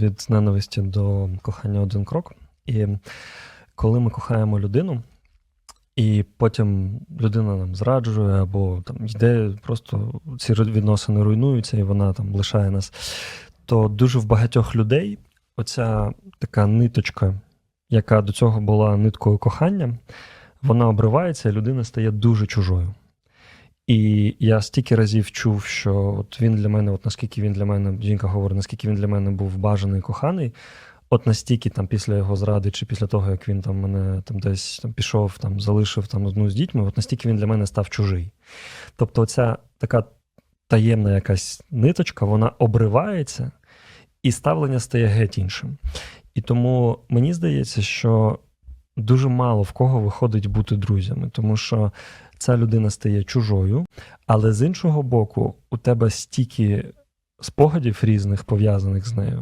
від ненависті до кохання один крок. І коли ми кохаємо людину, і потім людина нам зраджує, або там йде, просто ці відносини руйнуються, і вона там лишає нас, то дуже в багатьох людей оця така ниточка, яка до цього була ниткою кохання, вона обривається, і людина стає дуже чужою. І я стільки разів чув, що от він для мене, от наскільки він для мене, жінка говорить, наскільки він для мене був бажаний коханий, от настільки там після його зради, чи після того, як він там мене там десь там пішов, там залишив там одну з дітьми, от настільки він для мене став чужий. Тобто, ця така таємна якась ниточка, вона обривається, і ставлення стає геть іншим. І тому мені здається, що дуже мало в кого виходить бути друзями, тому що ця людина стає чужою, але з іншого боку, у тебе стільки спогадів різних пов'язаних з нею,